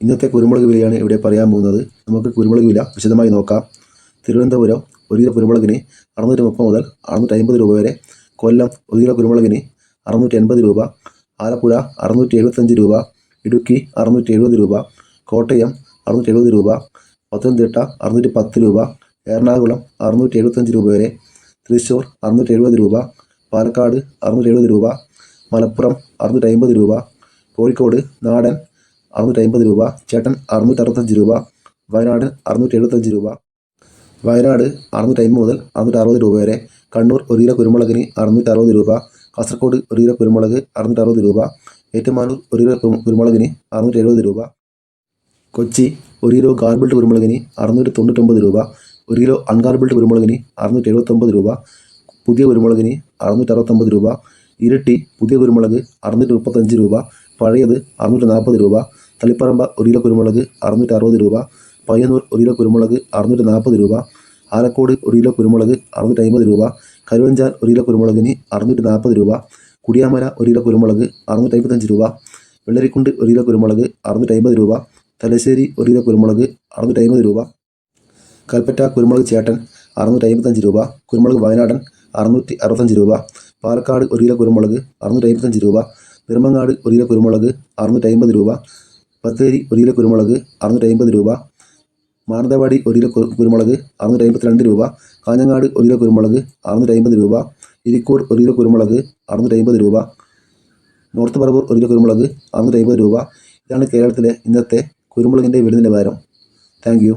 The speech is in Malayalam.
ഇന്നത്തെ കുരുമുളക് വിലയാണ് ഇവിടെ പറയാൻ പോകുന്നത് നമുക്ക് കുരുമുളക് വില വിശദമായി നോക്കാം. തിരുവനന്തപുരം ഒരു കിലോ കുരുമുളകിന് അറുന്നൂറ്റി മുപ്പത് മുതൽ അറുന്നൂറ്റി അമ്പത് രൂപ വരെ. കൊല്ലം ഒരു കിലോ കുരുമുളകിന് അറുന്നൂറ്റി എൺപത് രൂപ. ആലപ്പുഴ അറുന്നൂറ്റി എഴുപത്തഞ്ച് രൂപ. ഇടുക്കി അറുന്നൂറ്റി എഴുപത് രൂപ. കോട്ടയം അറുന്നൂറ്റി എഴുപത് രൂപ. പത്തനംതിട്ട അറുന്നൂറ്റി പത്ത് രൂപ. എറണാകുളം അറുന്നൂറ്റി എഴുപത്തഞ്ച് രൂപ വരെ. തൃശ്ശൂർ അറുന്നൂറ്റി എഴുപത് രൂപ. പാലക്കാട് അറുന്നൂറ്റി എഴുപത് രൂപ. മലപ്പുറം അറുന്നൂറ്റി അമ്പത് രൂപ. കോഴിക്കോട് നാടൻ അറുന്നൂറ്റി അമ്പത് രൂപ ചേട്ടൻ അറുന്നൂറ്റി അറുപത്തഞ്ച് രൂപ വയനാട് അറുന്നൂറ്റി എഴുപത്തഞ്ച് രൂപ. വയനാട് അറുന്നൂറ്റി അമ്പത് മുതൽ അറുന്നൂറ്റി അറുപത് രൂപ വരെ കണ്ണൂർ ഒരു കിലോ കുരുമുളകിന് അറുന്നൂറ്റി അറുപത് രൂപ കാസർഗോഡ് ഒരു കിലോ കുരുമുളക് അറുന്നൂറ്റി അറുപത് രൂപ ഏറ്റുമാനൂർ ഒരു കിലോ കുരു- കുരുമുളകിന് അറുന്നൂറ്റി എഴുപത് രൂപ കൊച്ചി ഒരു കിലോ ഗാർബിൾഡ് കുരുമുളകിന് അറുന്നൂറ്റി തൊണ്ണൂറ്റൊമ്പത് രൂപ ഒരു കിലോ അൺഗാർബിൾഡ് കുരുമുളകിന് അറുന്നൂറ്റി എഴുപത്തൊമ്പത് രൂപ പുതിയ കുരുമുളകിന് അറുന്നൂറ്റി അറുപത്തൊമ്പത് രൂപ ഇരട്ടി പുതിയ കുരുമുളക് അറുന്നൂറ്റി മുപ്പത്തഞ്ച് രൂപ പഴയത് അറുന്നൂറ്റി നാൽപ്പത് രൂപ തളിപ്പറമ്പ ഒരു കിലോ കുരുമുളക് അറുന്നൂറ്റി അറുപത് രൂപ പയ്യന്നൂർ ഒരു കിലോ കുരുമുളക് അറുന്നൂറ്റി നാൽപ്പത് രൂപ ആലക്കോട് ഒരു കിലോ കുരുമുളക് അറുന്നൂറ്റി അമ്പത് രൂപ കരുവഞ്ചാൽ ഒരു കിലോ കുരുമുളകിന് അറുന്നൂറ്റി നാൽപ്പത് രൂപ കുടിയാമല ഒരു കിലോ കുരുമുളക് അറുന്നൂറ്റി അമ്പത്തഞ്ച് രൂപ വെള്ളരിക്കുണ്ട് ഒരു കിലോ കുരുമുളക് അറുന്നൂറ്റി അമ്പത് രൂപ തലശ്ശേരി ഒരു കിലോ കുരുമുളക് അറുന്നൂറ്റി അമ്പത് രൂപ കൽപ്പറ്റ കുരുമുളക് ചേട്ടൻ അറുന്നൂറ്റി അമ്പത്തഞ്ച് രൂപ കുരുമുളക് വയനാടൻ അറുന്നൂറ്റി അറുപത്തഞ്ച് രൂപ പാലക്കാട് ഒരു കിലോ കുരുമുളക് അറുന്നൂറ്റി അമ്പത്തഞ്ച് രൂപ പെരുമങ്ങാട് ഒരു കിലോ കുരുമുളക് അറുന്നൂറ്റി അമ്പത് രൂപ ബത്തേരി ഒരു കിലോ കുരുമുളക് അറുന്നൂറ്റി അമ്പത് രൂപ. മാനന്തവാടി ഒരു കിലോ കുരുമുളക് അറുന്നൂറ്റി അമ്പത്തിരണ്ട് രൂപ. കാഞ്ഞങ്ങാട് ഒരു കിലോ കുരുമുളക് അറുന്നൂറ്റി അമ്പത് രൂപ. ഇരിക്കൂർ ഒരു കിലോ കുരുമുളക് അറുന്നൂറ്റി അമ്പത് രൂപ. നോർത്ത് പറവൂർ ഒരു കിലോ കുരുമുളക് അറുന്നൂറ്റി അമ്പത് രൂപ. ഇതാണ് കേരളത്തിലെ ഇന്നത്തെ കുരുമുളകിന്റെ വില നിലവാരം. Thank you.